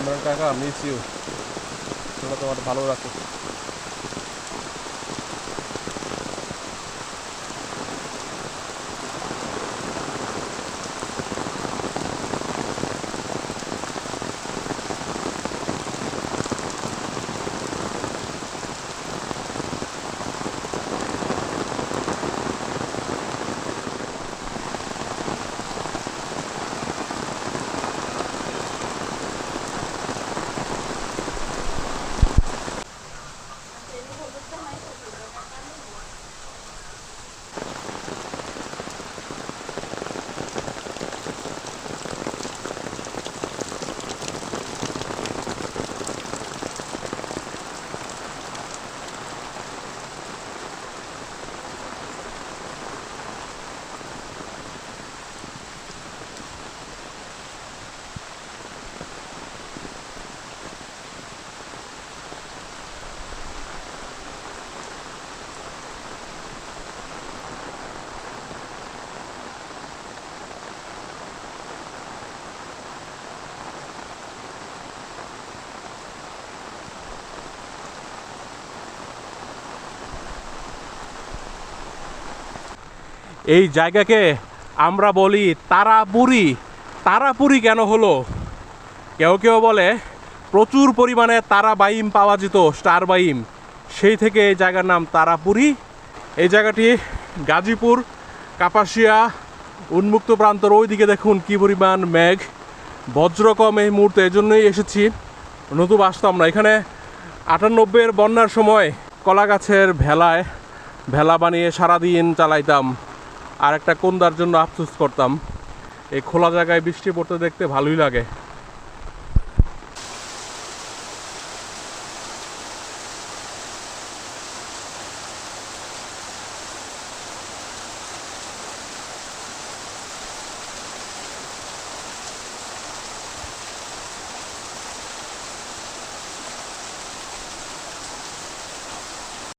ইমরান কাকা miss you তোমরা তোমার ভালো রাখো। এই জায়গাকে আমরা বলি তারাপুরি। তারাপুরি কেন হলো? কেউ কেউ বলে, প্রচুর পরিমাণে তারা বাইম পাওয়া যেত, স্টার বাইম। সেই থেকে এই জায়গার নাম তারাপুরি। এই জায়গাটি গাজীপুর, কাপাসিয়া, উন্মুক্ত প্রান্তর। ওইদিকে দেখুন কি পরিমাণ মেঘ। বজ্রকম এই মুহূর্তে এই জন্যই এসেছি। নতুবা আসতাম না। এখানে আটানব্বইয়ের বন্যার সময় কলা গাছের ভেলায় ভেলা বানিয়ে সারাদিন চালাইতাম। আর একটা কোন্দার জন্য আফসোস করতাম। এই খোলা জায়গায় বৃষ্টি পড়তে দেখতে ভালোই লাগে।